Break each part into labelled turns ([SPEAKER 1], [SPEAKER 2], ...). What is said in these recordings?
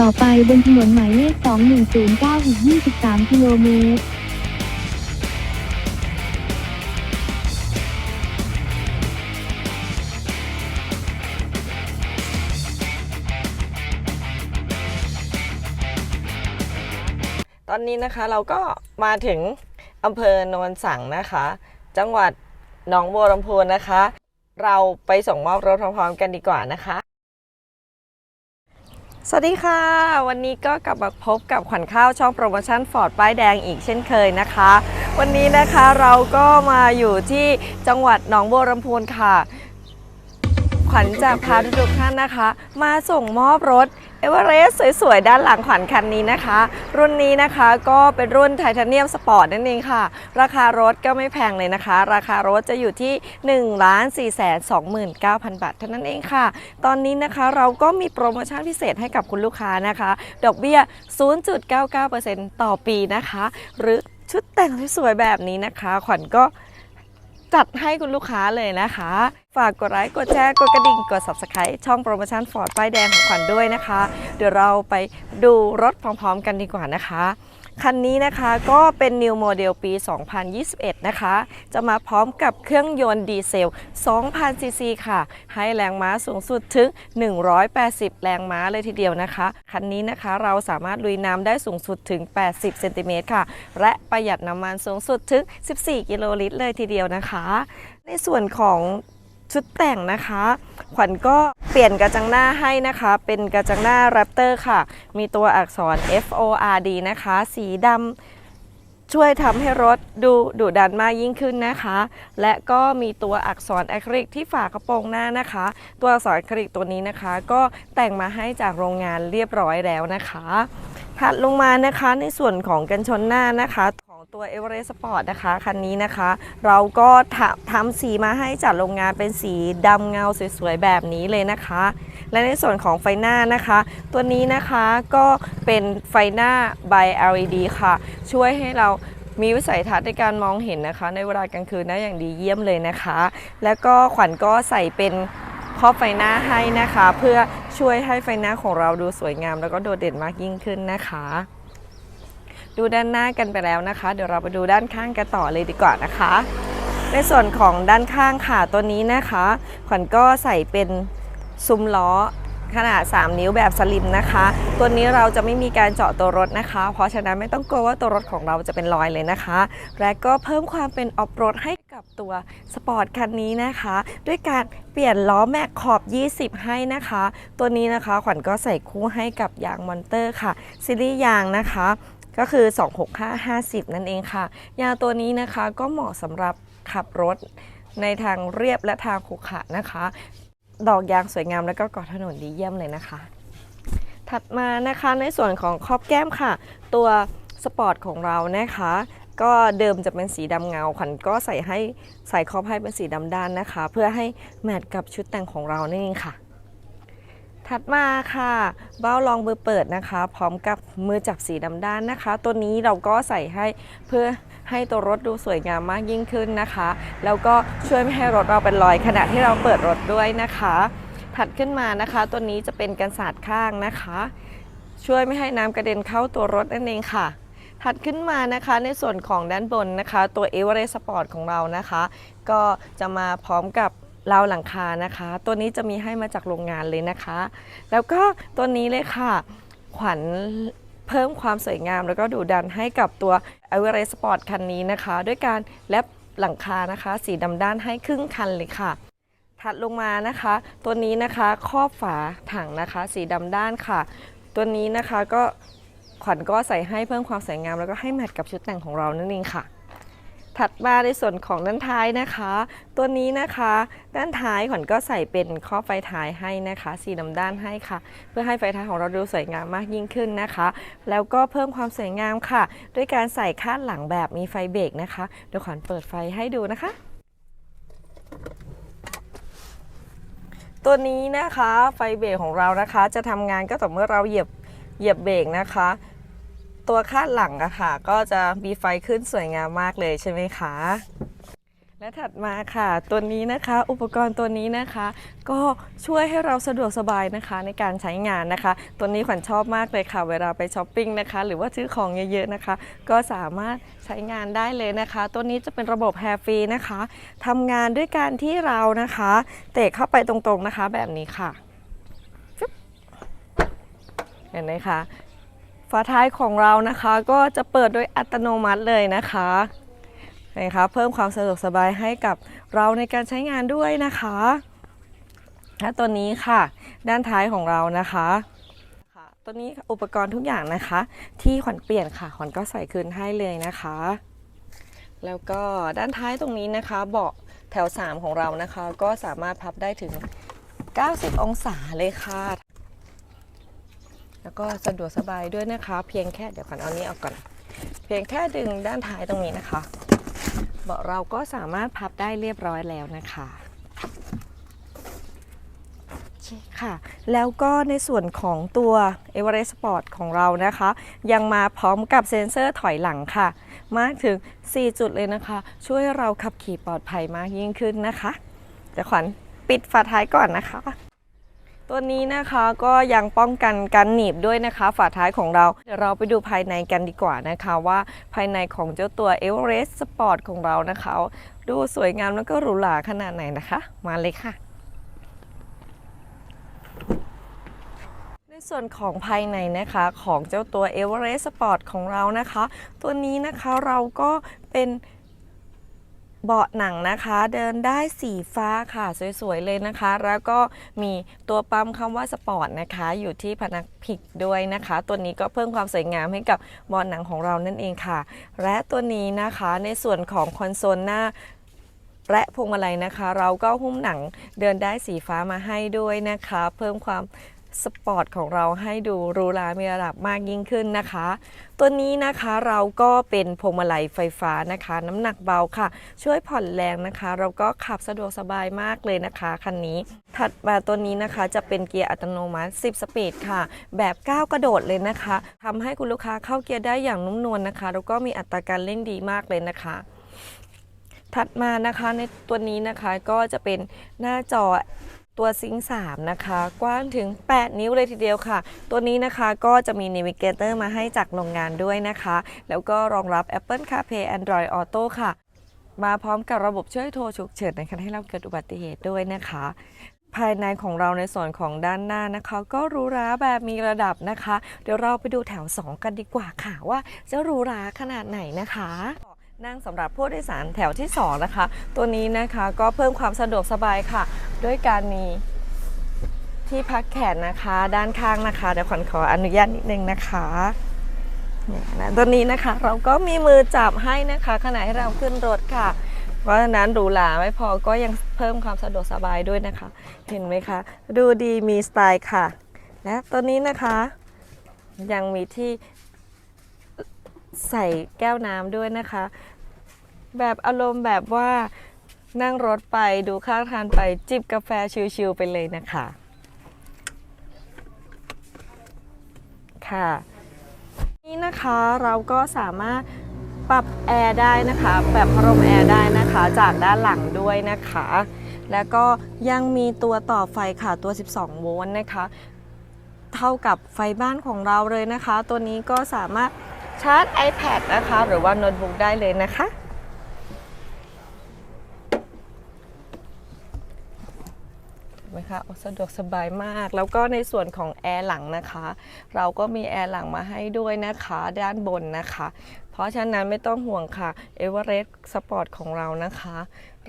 [SPEAKER 1] ต่อไปบนถนนหมายเลข 2109อีก23 กิโลเมตร
[SPEAKER 2] ตอนนี้นะคะเราก็มาถึงอำเภอโนนสังนะคะ จังหวัดหนองบัวลำพูนะคะ เราไปส่งมอบรถพร้อมๆกันดีกว่านะคะ สวัสดีค่ะ วันนี้ก็กลับมาพบกับขวัญข้าวช่องโปรโมชั่นฟอร์ดป้ายแดงอีกเช่นเคยนะคะ วันนี้นะคะเราก็มาอยู่ที่จังหวัดหนองบัวลำพูนค่ะ ขวัญจะพาทุกท่านนะคะ มาส่งมอบรถ เอเวอเรสต์สวยๆ ด้านหลังขวัญคันนี้นะคะ รุ่นนี้นะคะก็เป็นรุ่นไทเทเนียมสปอร์ตนั่นเองค่ะ ราคารถก็ไม่แพงเลยนะคะ ราคารถจะอยู่ที่ 1 4 2 9 0 0 0 บาทเท่านั้นเองค่ะ ตอนนี้นะคะเราก็มีโปรโมชั่นพิเศษให้กับคุณลูกค้านะคะ ดอกเบี้ย 0.99%ต่อปีนะคะ หรือชุดแต่งสวยๆแบบนี้นะคะ ขวัญก็จัดให้คุณลูกค้าเลยนะคะ ฝากกดไลค์ กดแชร์ กดกระดิ่ง กด subscribe ช่องโปรโมชั่นฟอร์ดป้ายแดงของขวัญด้วยนะคะ เดี๋ยวเราไปดูรถพร้อมๆกันดีกว่านะคะ คันนี้นะคะก็เป็น New Model ปี 2021 นะคะ จะมาพร้อมกับเครื่องยนต์ดีเซล 2,000 ซีซีค่ะ ให้แรงม้าสูงสุดถึง 180 แรงม้าเลยทีเดียวนะคะ คันนี้นะคะเราสามารถลุยน้ำได้สูงสุดถึง 80 เซนติเมตรค่ะ และประหยัดน้ำมันสูงสุดถึง 14 กิโลลิตรเลยทีเดียวนะคะ ในส่วนของ ชุดแต่งนะคะ ขวัญก็เปลี่ยนกระจังหน้าให้นะคะ เป็นกระจังหน้า Raptor ค่ะ มีตัวอักษร F O R D นะคะ สีดำช่วยทำให้รถดูดุดันมากยิ่งขึ้นนะคะ และก็มีตัวอักษรอะคริลิกที่ฝากระโปรงหน้านะคะ ตัวอักษรอะคริลิกตัวนี้นะคะ ก็แต่งมาให้จากโรงงานเรียบร้อยแล้วนะคะถัดลงมานะคะในส่วนของกันชนหน้านะคะ ตัว e v e r e s t Sport นะคะ คันนี้นะคะ เราก็ทำสีมาให้จากโรงงานเป็นสีดำเงาสวยๆ แบบนี้เลยนะคะ และในส่วนของไฟหน้านะคะ ตัวนี้นะคะก็เป็นไฟหน้า by LED ค่ะ ช่วยให้เรามีวิสัยทัศน์ในการมองเห็นนะคะ ในเวลากลางคืนได้อย่างดีเยี่ยมเลยนะคะ แล้วก็ขวัญก็ใส่เป็นครอบไฟหน้าให้นะคะ เพื่อช่วยให้ไฟหน้าของเราดูสวยงาม แล้วก็โดดเด่นมากยิ่งขึ้นนะคะ ดูด้านหน้ากันไปแล้วนะคะ เดี๋ยวเราไปดูด้านข้างกันต่อเลยดีกว่านะคะ ในส่วนของด้านข้างค่ะตัวนี้นะคะขวัญก็ใส่เป็นซุ้มล้อขนาด 3 นิ้วแบบสลิมนะคะ ตัวนี้เราจะไม่มีการเจาะตัวรถนะคะ เพราะฉะนั้นไม่ต้องกลัวว่าตัวรถของเราจะเป็นรอยเลยนะคะ และก็เพิ่มความเป็นออฟโรดให้กับตัวสปอร์ตคันนี้นะคะ ด้วยการเปลี่ยนล้อแม็กขอบ 20 ให้นะคะ ตัวนี้นะคะขวัญก็ใส่คู่ให้กับยางมอนเตอร์ค่ะซีรีส์ยางนะคะ ก็คือ 26550 นั่นเองค่ะ ยาตัวนี้นะคะก็เหมาะสำหรับขับรถในทางเรียบและทางขรุขระนะคะ ดอกยางสวยงามและก็กาะถนนดีเยี่ยมเลยนะคะ ถัดมานะคะในส่วนของขอบแก้มค่ะ ตัวสปอร์ตของเรานะคะ ก็เดิมจะเป็นสีดำเงาขวัญก็ใส่ให้ใส่ครอบให้เป็นสีดำด้านนะคะ เพื่อให้แมทกับชุดแต่งของเรานี่นเองค่ะ ถัดมาค่ะเบ้ารองมือเปิดนะคะ พร้อมกับมือจับสีดำด้านนะคะ ตัวนี้เราก็ใส่ให้เพื่อให้ตัวรถดูสวยงามมากยิ่งขึ้นนะคะ แล้วก็ช่วยไม่ให้รถเราเป็นรอยขณะที่เราเปิดรถด้วยนะคะ ถัดขึ้นมานะคะ ตัวนี้จะเป็นกันศาสตร์ข้างนะคะ ช่วยไม่ให้น้ำกระเด็นเข้าตัวรถนั่นเองค่ะถัดขึ้นมานะคะในส่วนของด้านบนนะคะ ตัว e v e r e s t Sport ของเรานะคะ ก็จะมาพร้อมกับ ราวหลังคานะคะ ตัวนี้จะมีให้มาจากโรงงานเลยนะคะ แล้วก็ตัวนี้เลยค่ะ ขวัญเพิ่มความสวยงามแล้วก็ดูดันให้กับตัว e v e r e s t Sport คันนี้นะคะ ด้วยการแลบหลังคานะคะ สีดำด้านให้ครึ่งคันเลยค่ะ ถัดลงมานะคะ ตัวนี้นะคะครอบฝาถังนะคะ สีดำด้านค่ะ ตัวนี้นะคะก็ขวัญก็ใส่ให้เพิ่มความสวยงาม แล้วก็ให้แมทกับชุดแต่งของเรานั่นเองค่ะ ถัดมาในส่วนของด้านท้ายนะคะ ตัวนี้นะคะ ด้านท้ายขวัญก็ใส่เป็นครอบไฟท้ายให้นะคะ สีดำด้านให้ค่ะ เพื่อให้ไฟท้ายของเราดูสวยงามมากยิ่งขึ้นนะคะ แล้วก็เพิ่มความสวยงามค่ะ ด้วยการใส่คาดหลังแบบมีไฟเบรกนะคะเดี๋ยวขวัญเปิดไฟให้ดูนะคะตัวนี้นะคะไฟเบรกของเรานะคะ จะทำงานก็ต่อเมื่อเราเหยียบเหยียบเบรกนะคะ ตัวคาดหลังอะค่ะ ก็จะมีไฟขึ้นสวยงามมากเลยใช่ไหมคะ และถัดมาค่ะ ตัวนี้นะคะ อุปกรณ์ตัวนี้นะคะ ก็ช่วยให้เราสะดวกสบายนะคะในการใช้งานนะคะ ตัวนี้ขวัญชอบมากเลยค่ะ เวลาไปช้อปปิ้งนะคะ หรือว่าซื้อของเยอะๆนะคะ ก็สามารถใช้งานได้เลยนะคะ ตัวนี้จะเป็นระบบแฮร์ฟรีนะคะทำงานด้วยการที่เรานะคะ เตะเข้าไปตรงๆนะคะ แบบนี้ค่ะเห็นไหมคะ ฝาท้ายของเรานะคะก็จะเปิดโดยอัตโนมัติเลยนะคะนะคะเพิ่มความสะดวกสบายให้กับเราในการใช้งานด้วยนะคะและตัวนี้ค่ะ ด้านท้ายของเรานะคะค่ะตัวนี้อุปกรณ์ทุกอย่างนะคะ ที่ขวัญเปลี่ยนค่ะขวัญก็ใส่คืนให้เลยนะคะ แล้วก็ด้านท้ายตรงนี้นะคะ เบาะแถว 3 ของเรานะคะ ก็สามารถพับได้ถึง 90 องศาเลยค่ะ แล้วก็สะดวกสบายด้วยนะคะ เพียงแค่เดี๋ยวขวัญเอานี้ออกก่อน เพียงแค่ดึงด้านท้ายตรงนี้นะคะ เบาะเราก็สามารถพับได้เรียบร้อยแล้วนะคะโอเคค่ะ แล้วก็ในส่วนของตัว Everest Sport ของเรานะคะ ยังมาพร้อมกับเซ็นเซอร์ถอยหลังค่ะ มากถึง 4 จุดเลยนะคะ ช่วยเราขับขี่ปลอดภัยมากยิ่งขึ้นนะคะเดี๋ยวขวัญปิดฝาท้ายก่อนนะคะ ตัวนี้นะคะก็ยังป้องกันการหนีบด้วยนะคะ ฝาท้ายของเรา เดี๋ยวเราไปดูภายในกันดีกว่านะคะว่าภายในของเจ้าตัว Everest Sport ของเรานะคะ ดูสวยงามแล้วก็หรูหราขนาดไหนนะคะ มาเลยค่ะในส่วนของภายในนะคะของเจ้าตัว Everest Sport ของเรานะคะ ตัวนี้นะคะเราก็เป็น เบาะหนังนะคะ เดินได้สีฟ้าค่ะ สวยๆเลยนะคะ แล้วก็มีตัวปั๊มคำว่าสปอร์ตนะคะ อยู่ที่พนักพิกด้วยนะคะ ตัวนี้ก็เพิ่มความสวยงามให้กับเบาะหนังของเรานั่นเองค่ะ และตัวนี้นะคะในส่วนของคอนโซลหน้าและพวงมาลัยนะคะ เราก็หุ้มหนังเดินได้สีฟ้ามาให้ด้วยนะคะ เพิ่มความ สปอร์ตของเราให้ดูรูรามีระดับมากยิ่งขึ้นนะคะ ตัวนี้นะคะเราก็เป็นพวงมาลัยไฟฟ้านะคะ น้ำหนักเบาค่ะ ช่วยผ่อนแรงนะคะ เราก็ขับสะดวกสบายมากเลยนะคะคันนี้ ถัดมาตัวนี้นะคะจะเป็นเกียร์อัตโนมัติ 10 สปีดค่ะ แบบก้าวกระโดดเลยนะคะทำให้คุณลูกค้าเข้าเกียร์ได้อย่างนุ่มนวลนะคะ แล้วก็มีอัตราการเร่งดีมากเลยนะคะถัดมานะคะในตัวนี้นะคะก็จะเป็นหน้าจอ ตัวซิงค์3นะคะ กว้างถึง 8 นิ้วเลยทีเดียวค่ะ ตัวนี้นะคะก็จะมี Navigator มาให้จากโรงงานด้วยนะคะ แล้วก็รองรับ Apple CarPlay Android Auto ค่ะ มาพร้อมกับระบบช่วยโทรฉุกเฉินในการให้เราเกิดอุบัติเหตุด้วยนะคะ ภายในของเราในส่วนของด้านหน้านะคะ ก็รูราแบบมีระดับนะคะ เดี๋ยวเราไปดูแถว 2 กันดีกว่าค่ะว่าจะรูราขนาดไหนนะคะ นั่งสำหรับผู้โดยสารแถวที่ 2 นะคะ ตัวนี้นะคะก็เพิ่มความสะดวกสบายค่ะ ด้วยการมีที่พักแขนนะคะด้านข้างนะคะเดี๋ยวขวัญขออนุญาตนิดนึงนะคะเนี่ยนะตัวนี้นะคะเราก็มีมือจับให้นะคะขณะให้เราขึ้นรถค่ะ เพราะฉะนั้นหรูหราไม่พอก็ยังเพิ่มความสะดวกสบายด้วยนะคะ เห็นไหมคะ ดูดีมีสไตล์ค่ะ และตัวนี้นะคะยังมีที่ ใส่แก้วน้ำด้วยนะคะ แบบอารมณ์แบบว่านั่งรถไปดูข้างทางไปจิบกาแฟชิลๆไปเลยนะคะ ค่ะ นี่นะคะเราก็สามารถปรับแอร์ได้นะคะ แบบพัดลมแอร์ได้นะคะ จากด้านหลังด้วยนะคะ แล้วก็ยังมีตัวต่อไฟค่ะตัว 12 โวลต์นะคะ เท่ากับไฟบ้านของเราเลยนะคะ ตัวนี้ก็สามารถ ชาร์จ iPad นะคะ หรือว่าโน้ตบุ๊กได้เลยนะคะ เห็นไหมคะสะดวกสบายมาก แล้วก็ในส่วนของแอร์หลังนะคะ เราก็มีแอร์หลังมาให้ด้วยนะคะ ด้านบนนะคะ เพราะฉะนั้นไม่ต้องห่วงค่ะ e v e r e s t Sport ของเรานะคะ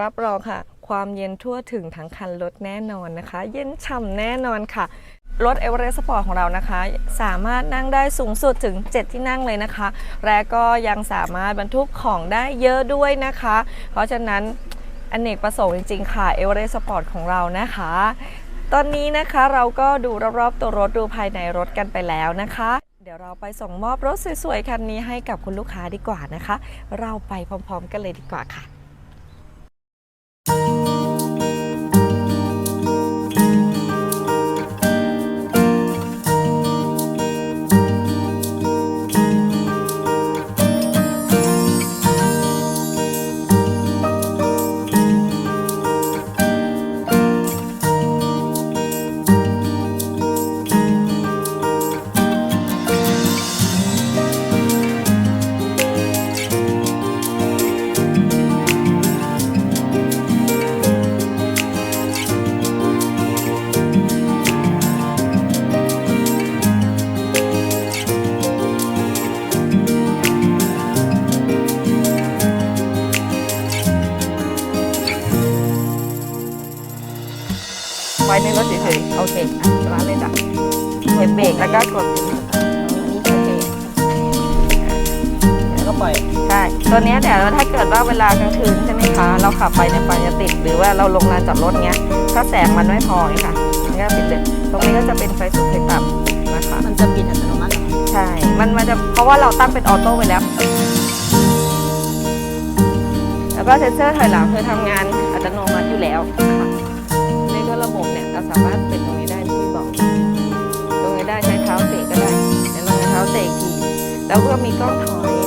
[SPEAKER 2] รับรองค่ะ ความเย็นทั่วถึงทั้งคันรถแน่นอนนะคะ เย็นฉ่ำแน่นอนค่ะ รถ e v e r e s t Sport ของเรานะคะ สามารถนั่งได้สูงสุดถึง 7 ที่นั่งเลยนะคะ และก็ยังสามารถบรรทุกของได้เยอะด้วยนะคะ เพราะฉะนั้นอนเนกประสงค์จริงๆค่ะ e v e r e s t Sport ของเรานะคะ ตอนนี้นะคะเราก็ดูรอบๆตัวรถดูภายในรถกันไปแล้วนะคะ เดี๋ยวเราไปส่งมอบรถสวยๆคันนี้ให้กับคุณลูกค้าดีกว่านะคะ เราไปพร้อมๆกันเลยดีกว่าค่ะ ในรถเฉยๆโอเคอะสตาร์ทเลยจ้ะเหยียบเบรกแล้วก็กดโอเค
[SPEAKER 3] แล้วก็ปล่อย
[SPEAKER 2] ใช่ตัวเนี้ยเดี๋ยวถ้าเกิดว่าเวลากลางคืนใช่ไหมคะ เราขับไปในไฟจะติด หรือว่าเราลงลานจอดรถเงี้ย ถ้าแสงมันไม่พอเงี้ยค่ะมันก็ปิดเลยตรงนี้ก็จะเป็นไฟสูงไฟต่ำนะคะ
[SPEAKER 3] มันจะปิดอัตโนมัติเหรอ
[SPEAKER 2] ใช่ มันมันจะเพราะว่าเราตั้งเป็นออโต้ไปแล้วแล้วก็เซ็นเซอร์ถอยหลังคือทำงานอัตโนมัติอยู่แล้วค่ะใน สามารถเป็นตรงนี้ได้ที่บอก ตรงนี้ได้ใช้เท้าเตะก็ได้เดี๋ยวลองใช้เท้าเตะขี่แล้วก็มีกล้องถอย